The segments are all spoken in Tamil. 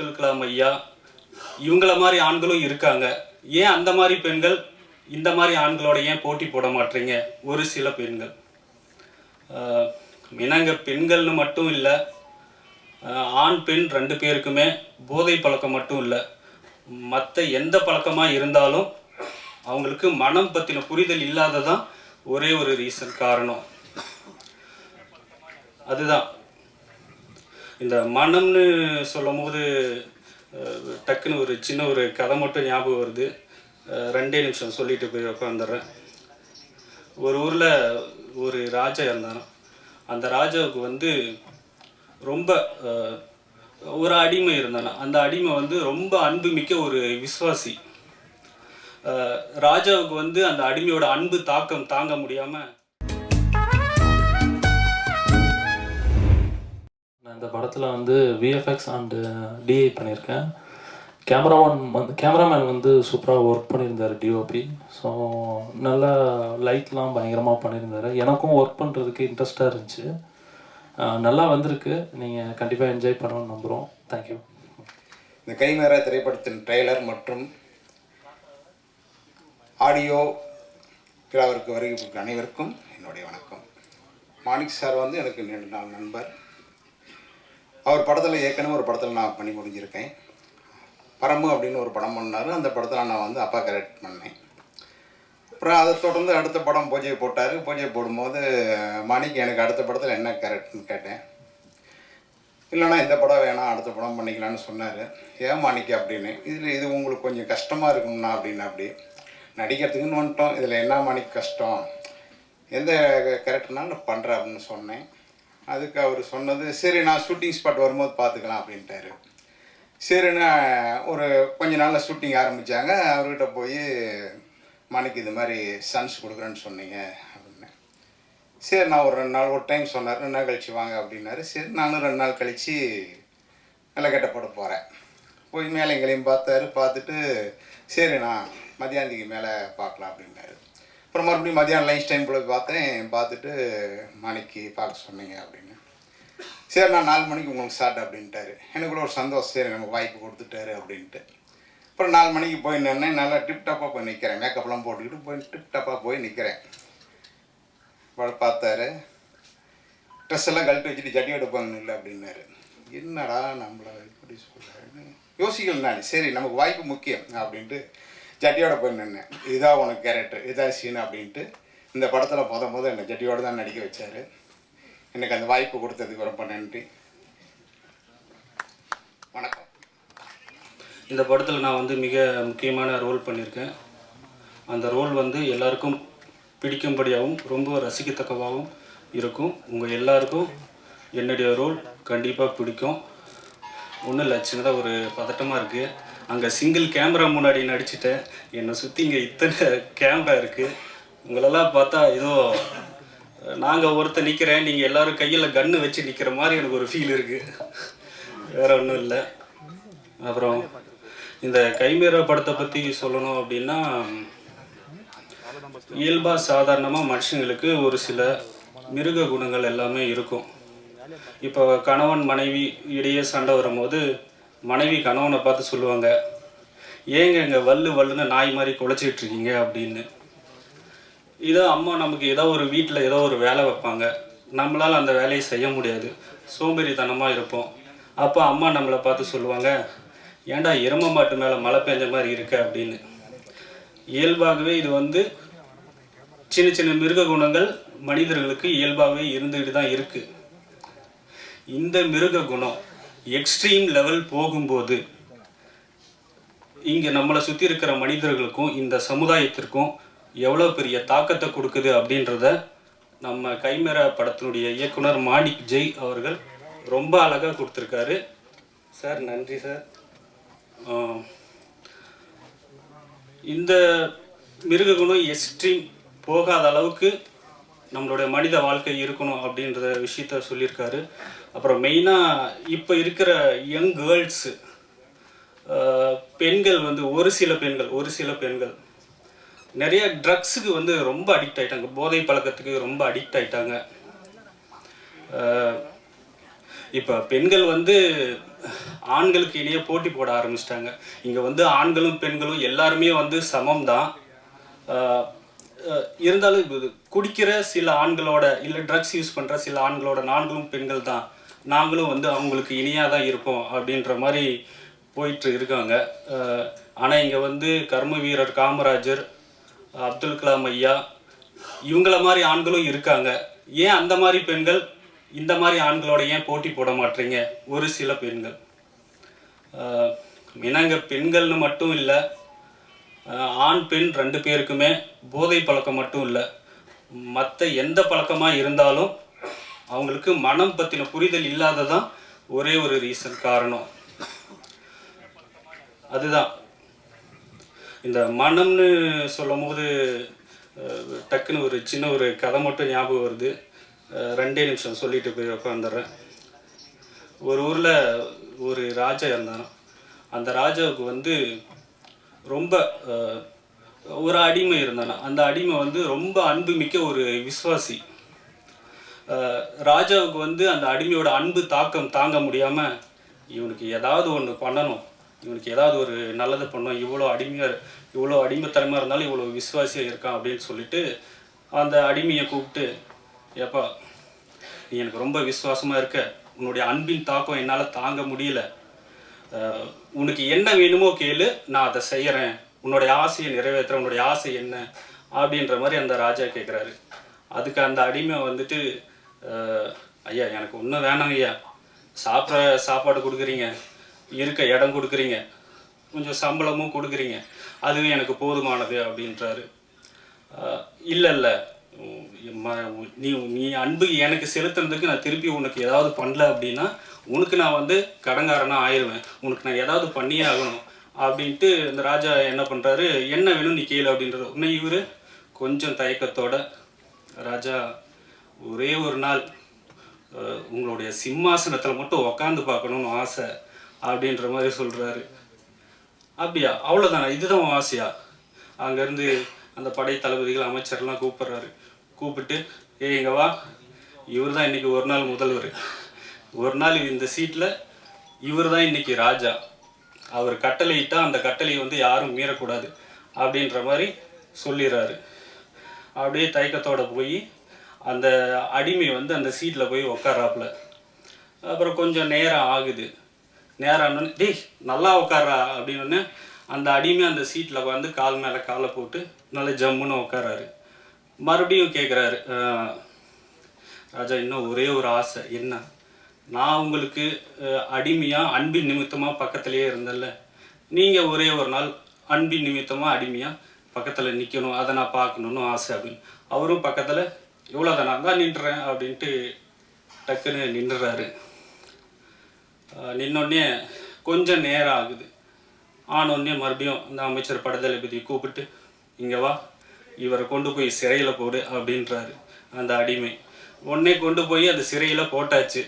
அப்துல் கலாம் ஐயா. இவங்கள மாதிரி ஆண்களும் இருக்காங்க. ஏன் அந்த மாதிரி பெண்கள்? இந்த மாதிரி ஆண்களோட ஏன் போட்டி போட மாட்டீங்க? ஒரு சில பெண்கள். இனங்க பெண்கள்னு மட்டும் இல்லை ஆண் பெண் ரெண்டு பேருக்குமே போதை பழக்கம் மட்டும் இல்லை. மற்ற எந்த பழக்கமாக இருந்தாலும் அவங்களுக்கு மனம் பற்றின புரிதல் இல்லாததான் ஒரே ஒரு ரீசன் காரணம். அதுதான். இந்த மனம்னு சொல்லும் போது டக்குன்னு ஒரு சின்ன ஒரு கதை மட்டும் ஞாபகம் வருது. ரெண்டே நிமிஷம் சொல்லிட்டு போய் உட்காந்துடுறேன் ஒரு ஊரில் ஒரு ராஜா இருந்தாராம். அந்த ராஜாவுக்கு வந்து ரொம்ப ஒரு அடிமை இருந்தானா அந்த அடிமை வந்து ரொம்ப அன்புமிக்க ஒரு விசுவாசி. ராஜாவுக்கு வந்து அந்த அடிமையோட அன்பு தாக்கம் தாங்க முடியாமல் இந்த படத்தில் வந்து விஎஃப்எக்ஸ் அண்டு டிஐ பண்ணியிருக்கேன். கேமராமேன் வந்து கேமராமேன் வந்து சூப்பராக ஒர்க் பண்ணியிருந்தார் டிஓபி ஸோ நல்லா லைட்லாம் பயங்கரமாக பண்ணியிருந்தாரு. எனக்கும் ஒர்க் பண்ணுறதுக்கு இன்ட்ரெஸ்ட்டாக இருந்துச்சு. நல்லா வந்திருக்கு. நீங்கள் கண்டிப்பாக என்ஜாய் பண்ணணும்னு நம்புகிறோம் தேங்க்யூ இந்த கைமேரா திரைப்படத்தின் ட்ரெய்லர் மற்றும் ஆடியோ விழாவிற்கு வருகை அனைவருக்கும் என்னுடைய வணக்கம். மாணிக் சார் வந்து எனக்கு நீண்ட நாள் நண்பர். அவர் படத்தில் ஏற்கனவே ஒரு படத்தில் நான் பண்ணி முடிஞ்சிருக்கேன். பரம்பு அப்படின்னு ஒரு படம் பண்ணார். அந்த படத்தில் நான் வந்து அப்பா கரெக்ட் பண்ணேன். அப்புறம் அதை தொடர்ந்து அடுத்த படம் பூஜை போட்டார். பூஜை போடும்போது மாணிக் எனக்கு அடுத்த படத்தில் என்ன கரெக்ட்னு கேட்டேன். இல்லைண்ணா இந்த படம் வேணாம் அடுத்த படம் பண்ணிக்கலாம்னு சொன்னார். ஏன் மாணிக்க? அப்படின்னு. இதில் இது உங்களுக்கு கொஞ்சம் கஷ்டமாக இருக்கும்ண்ணா அப்படின்னு அப்படி. நடிக்கிறதுக்குன்னு வந்துட்டோம். இதில் என்ன மாணிக்கு கஷ்டம்? எந்த கேரக்டர்னாலும் நான் பண்ணுறேன் அப்படின்னு சொன்னேன். அதுக்கு அவர் சொன்னது சரி நான் ஷூட்டிங் ஸ்பாட் வரும்போது பார்த்துக்கலாம் அப்படின்ட்டாரு. சரின்னு ஒரு கொஞ்ச நாளில் ஷூட்டிங் ஆரம்பித்தாங்க அவர்கிட்ட போய் மணிக்கு இது மாதிரி சன்ஸ் கொடுக்குறேன்னு சொன்னீங்க அப்படின்னு. சரி நான் ஒரு ரெண்டு நாள் ஒரு டைம் சொன்னார் ரெண்டு நாள் கழிச்சு வாங்க அப்படின்னாரு. சரி நானும் ரெண்டு நாள் கழித்து நிலக்கட்டை போட போகிறேன் போய் மேலே எங்களையும் பார்த்தாரு பார்த்துட்டு சரிண்ணா நான் மேலே பார்க்கலாம் அப்படின்னாரு. அப்புறம் மறுபடியும் மதியானம் லஞ்ச் டைம் போய் பார்த்தேன். பார்த்துட்டு மணிக்கு பார்க்க சொன்னீங்க அப்படின்னு. சரி நான் நாலு மணிக்கு உங்களுக்கு ஸ்டார்ட் அப்படின்ட்டாரு. எனக்குள்ள ஒரு சந்தோஷம். சரி நமக்கு வாய்ப்பு கொடுத்துட்டாரு அப்படின்ட்டு. அப்புறம் நாலு மணிக்கு போய் நின்னேன். நல்லா டிப்டாப்பாக போய் நிற்கிறேன் மேக்கப்லாம் போட்டுக்கிட்டு போய் டிப்டாப்பாக போய் நிற்கிறேன் பார்த்தாரு ட்ரெஸ் எல்லாம் கழட்டி வச்சுட்டு ஜட்டி எடுப்பாங்க இல்லை அப்படின்னாரு. என்னடா நம்மளை இப்படி சொல்கிறாருன்னு யோசிக்கல நான் சரி நமக்கு வாய்ப்பு முக்கியம் அப்படின்ட்டு ஜட்டியோட போய் நின்னேன். இதுதான் உனக்கு கேரக்டர் இதான் சீன் அப்படின்ட்டு இந்த படத்தில் முத போது என்னை ஜட்டியோட தான் நடிக்க வச்சார். எனக்கு அந்த வாய்ப்பு கொடுத்ததுக்கு ரொம்ப நன்றி. வணக்கம். இந்த படத்தில் நான் வந்து மிக முக்கியமான ரோல் பண்ணியிருக்கேன். அந்த ரோல் வந்து எல்லாருக்கும் பிடிக்கும்படியாகவும் ரொம்ப ரசிக்கத்தக்கவாகவும் இருக்கும். உங்கள் எல்லாருக்கும் என்னுடைய ரோல் கண்டிப்பாக பிடிக்கும். ஒன்றும் இல்லை சின்னதாக ஒரு பதட்டமாக இருக்குது அங்கே சிங்கிள் கேமரா முன்னாடி நடிச்சிட்டேன். என்னை சுற்றி இங்கே இத்தனை கேமரா இருக்குது உங்களெல்லாம் பார்த்தா ஏதோ நாங்கள் ஒருத்தர் நிற்கிறேன் நீங்கள் எல்லோரும் கையில் கன்று வச்சு நிற்கிற மாதிரி எனக்கு ஒரு ஃபீல் இருக்குது வேற ஒன்றும் இல்லை. அப்புறம் இந்த கைமீற படத்தை பற்றி சொல்லணும் அப்படின்னா இயல்பாக சாதாரணமாக மனுஷங்களுக்கு ஒரு சில மிருக குணங்கள் எல்லாமே இருக்கும். இப்போ கணவன் மனைவி இடையே சண்டை வரும்போது மனைவி கணவனை பார்த்து சொல்லுவாங்க ஏங்க இங்கே வல்லு வல்லுன்னு நாய் மாதிரி குலைச்சிட்டு இருக்கீங்க அப்படின்னு. இதோ அம்மா நமக்கு ஏதோ ஒரு வீட்டில் ஏதோ ஒரு வேலை வைப்பாங்க. நம்மளால் அந்த வேலையை செய்ய முடியாது. சோம்பேறித்தனமாக இருப்போம். அப்போ அம்மா நம்மளை பார்த்து சொல்லுவாங்க ஏன்டா எரும மாட்டு மேலே மழை பெஞ்ச மாதிரி இருக்கு? அப்படின்னு. இயல்பாகவே இது வந்து சின்ன சின்ன மிருக குணங்கள் மனிதர்களுக்கு இயல்பாகவே இருந்துகிட்டு தான் இருக்குது இந்த மிருக குணம் எக்ஸ்ட்ரீம் லெவல் போகும்போது இங்கே நம்மளை சுற்றி இருக்கிற மனிதர்களுக்கும் இந்த சமுதாயத்திற்கும் எவ்வளோ பெரிய தாக்கத்தை கொடுக்குது அப்படின்றத நம்ம கைமேற படத்தினுடைய இயக்குனர் மாணிக் ஜெய் அவர்கள் ரொம்ப அழகாக கொடுத்துருக்காரு. சார் நன்றி சார். இந்த மிருககுணம் எக்ஸ்ட்ரீம் போகாத அளவுக்கு நம்மளுடைய மனித வாழ்க்கை இருக்கணும் அப்படின்ற விஷயத்த சொல்லியிருக்காரு. அப்புறம் மெயினாக இப்போ இருக்கிற யங் கேர்ள்ஸு பெண்கள் வந்து ஒரு சில பெண்கள் ஒரு சில பெண்கள். நிறைய ட்ரக்ஸுக்கு வந்து ரொம்ப அடிக்ட் ஆகிட்டாங்க போதை பழக்கத்துக்கு ரொம்ப அடிக்ட் ஆகிட்டாங்க இப்போ பெண்கள் வந்து ஆண்களுக்கு இடையே போட்டி போட ஆரம்பிச்சிட்டாங்க. இங்கே வந்து ஆண்களும் பெண்களும் எல்லாருமே வந்து சமம் தான் இருந்தாலும் இது குடிக்கிற சில ஆண்களோட இல்லை ட்ரக்ஸ் யூஸ் பண்ணுற சில ஆண்களோட நான்களும் பெண்கள் தான். நாங்களும் வந்து அவங்களுக்கு இனியாக தான் இருப்போம் அப்படின்ற மாதிரி போயிட்டு இருக்காங்க. ஆனால் இங்கே வந்து கர்ம வீரர் காமராஜர் அப்துல் கலாம் ஐயா இவங்கள மாதிரி ஆண்களும் இருக்காங்க. ஏன் அந்த மாதிரி பெண்கள்? இந்த மாதிரி ஆண்களோட ஏன் போட்டி போட மாட்டீங்க? ஒரு சில பெண்கள். ஏன்னா இங்கே பெண்கள்னு மட்டும் இல்லை ஆண் பெண் ரெண்டு பேருக்குமே போதை பழக்கம் மட்டும் இல்லை. மற்ற எந்த பழக்கமாக இருந்தாலும் அவங்களுக்கு மனம் பற்றின புரிதல் இல்லாததான் ஒரே ஒரு ரீசன் காரணம். அதுதான். இந்த மனம்னு சொல்லும் போது டக்குன்னு ஒரு சின்ன ஒரு கதை மட்டும் ஞாபகம் வருது. ரெண்டே நிமிஷம் சொல்லிட்டு போய் உட்காந்துடுறேன் ஒரு ஊரில் ஒரு ராஜா இருந்தான் அந்த ராஜாவுக்கு வந்து ரொம்ப ஒரு அடிமை இருந்தானா. அந்த அடிமை வந்து ரொம்ப அன்புமிக்க ஒரு விசுவாசி. ராஜாவுக்கு வந்து அந்த அடிமையோட அன்பு தாக்கம் தாங்க முடியாமல் இவனுக்கு ஏதாவது ஒன்று பண்ணணும். இவனுக்கு ஏதாவது ஒரு நல்லது பண்ணணும். இவ்வளோ அடிமையாக இவ்வளோ அடிமைத்தனமாக இருந்தாலும் இவ்வளோ விஸ்வாசியாக இருக்கான் அப்படின்னு சொல்லிட்டு அந்த அடிமையை கூப்பிட்டு ஏப்பா நீ எனக்கு ரொம்ப விசுவாசமாக இருக்க. உன்னுடைய அன்பின் தாக்கம் என்னால் தாங்க முடியல. உனக்கு என்ன வேணுமோ கேளு நான் அதை செய்கிறேன் உன்னுடைய ஆசையை நிறைவேற்றுறேன் உன்னுடைய ஆசை என்ன அப்படின்ற மாதிரி அந்த ராஜா கேட்குறாரு அதுக்கு அந்த அடிமை வந்துட்டு ஐயா எனக்கு ஒன்றும் வேணாம் ஐயா. சாப்பிட்ற சாப்பாடு கொடுக்குறீங்க இருக்க இடம் கொடுக்குறீங்க கொஞ்சம் சம்பளமும் கொடுக்குறீங்க. அதுவே எனக்கு போதுமானது அப்படின்றாரு. இல்லை இல்லை. நீ நீ அன்பு எனக்கு செலுத்துறதுக்கு நான் திருப்பி உனக்கு ஏதாவது பண்ணல அப்படின்னா உனக்கு நான் வந்து கடங்காரனா ஆயிடுவேன். உனக்கு நான் ஏதாவது பண்ணியே ஆகணும். அப்படின்ட்டு இந்த ராஜா என்ன பண்ணுறாரு என்ன வேணும் நீ கேளு அப்படின்றது உடனே இவர் கொஞ்சம் தயக்கத்தோட ராஜா ஒரே ஒரு நாள் உங்களுடைய சிம்மாசனத்தில் மட்டும் உக்காந்து பார்க்கணும்னு ஆசை அப்படின்ற மாதிரி சொல்கிறாரு அப்படியா? அவ்வளோதானா இதுதான் உன் ஆசையா? அங்கேருந்து அந்த படை தளபதிகள் அமைச்சர்லாம் கூப்பிட்றாரு. கூப்பிட்டு ஏ இங்க வா. இவர் தான் இன்றைக்கி ஒரு நாள் முதல்வர். ஒரு நாள் இந்த சீட்டில் இவர் தான் இன்னைக்கு ராஜா. அவர் கட்டளையிட்டால் அந்த கட்டளையை வந்து யாரும் மீறக்கூடாது அப்படின்ற மாதிரி சொல்லிடுறாரு அப்படியே தயக்கத்தோட போய் அந்த அடிமை வந்து அந்த சீட்டில் போய் உக்காராப்புல அப்புறம் கொஞ்சம் நேரம் ஆகுது. நேரம் ஆனோடனே டேய் நல்லா உட்காரா அப்படின்னு அந்த அடிமை அந்த சீட்டில் வந்து கால் மேலே காலை போட்டு நல்லா ஜம்முன்னு உட்காராரு மறுபடியும் கேட்குறாரு ராஜா இன்னும் ஒரே ஒரு ஆசை. என்ன? நான் உங்களுக்கு அடிமையாக அன்பின் நிமித்தமாக பக்கத்திலேயே இருந்தேன்ல. நீங்கள் ஒரே ஒரு நாள் அன்பின் நிமித்தமாக அடிமையாக பக்கத்தில் நிற்கணும் அதை நான் பார்க்கணுன்னு ஆசை அப்படின்னு அவரும் பக்கத்தில் இவ்வளோ நான் தான் நின்றுறேன் அப்படின்ட்டு டக்குன்னு நின்றுறாரு. நின்னோடனே கொஞ்சம் நேரம் ஆகுது. ஆனோடனே மறுபடியும் அந்த அமைச்சர் படதளபதி கூப்பிட்டு இங்கே வா இவரை கொண்டு போய் சிறையில் போடு அப்படின்றாரு அந்த அடிமை. உடனே கொண்டு போய் அந்த சிறையில் போட்டாச்சு.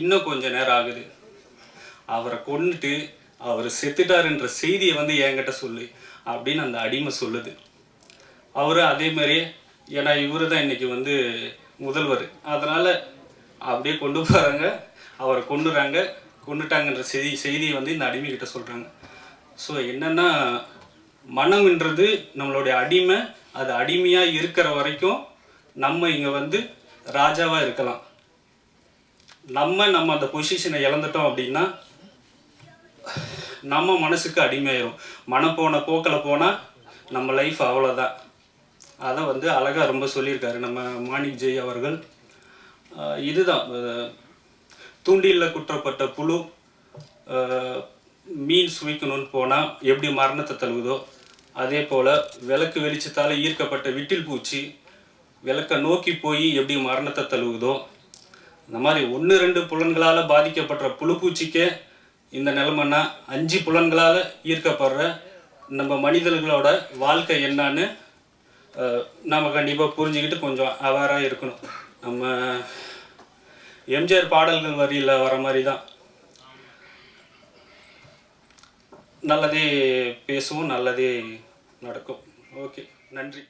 இன்னும் கொஞ்ச நேரம் ஆகுது. அவரை கொண்டுட்டு அவர் செத்துட்டாருன்ற செய்தியை வந்து என்கிட்ட சொல்லு அப்படின்னு அந்த அடிமை சொல்லுது. அவரும் அதே மாதிரியே ஏன்னா இவரு தான் இன்றைக்கி வந்து முதல்வர். அதனால் அப்படியே கொண்டு போகிறாங்க அவரை கொண்டுறாங்க கொண்டுட்டாங்கன்ற செய்தி செய்தியை வந்து இந்த அடிமைக்கிட்ட சொல்கிறாங்க ஸோ என்னென்னா மனம்ன்றது நம்மளுடைய அடிமை. அது அடிமையாக இருக்கிற வரைக்கும் நம்ம இங்கே வந்து ராஜாவாக இருக்கலாம். நம்ம நம்ம அந்த பொசிஷனை இழந்துட்டோம் அப்படின்னா நம்ம மனசுக்கு அடிமையாயிரும். மனம் போன போக்கில் போனால் நம்ம லைஃப் அவ்வளோதான் அதை வந்து அழகாக ரொம்ப சொல்லியிருக்காரு நம்ம மாணிக் ஜெய் அவர்கள். இதுதான். தூண்டிலில் குற்றப்பட்ட புழு மீன் சுவைக்கணும்னு போனால் எப்படி மரணத்தை தழுவுதோ அதே போல் விளக்கு வெளிச்சத்தால் ஈர்க்கப்பட்ட விட்டில் பூச்சி விளக்கை நோக்கி போய் எப்படி மரணத்தை தழுவுதோ இந்த மாதிரி ஒன்று ரெண்டு புலன்களால் பாதிக்கப்படுற புழுப்பூச்சிக்கே இந்த நிலைமைன்னா அஞ்சு புலன்களால் ஈர்க்கப்படுற நம்ம மனிதர்களோட வாழ்க்கை என்னன்னு நாம் கண்டிப்பாக புரிஞ்சுக்கிட்டு கொஞ்சம் அவேராக இருக்கணும். நம்ம எம்ஜிஆர் பாடல்கள் வரியில் வர மாதிரி தான் நல்லதே பேசுவோம் நல்லதே நடக்கும். ஓகே நன்றி.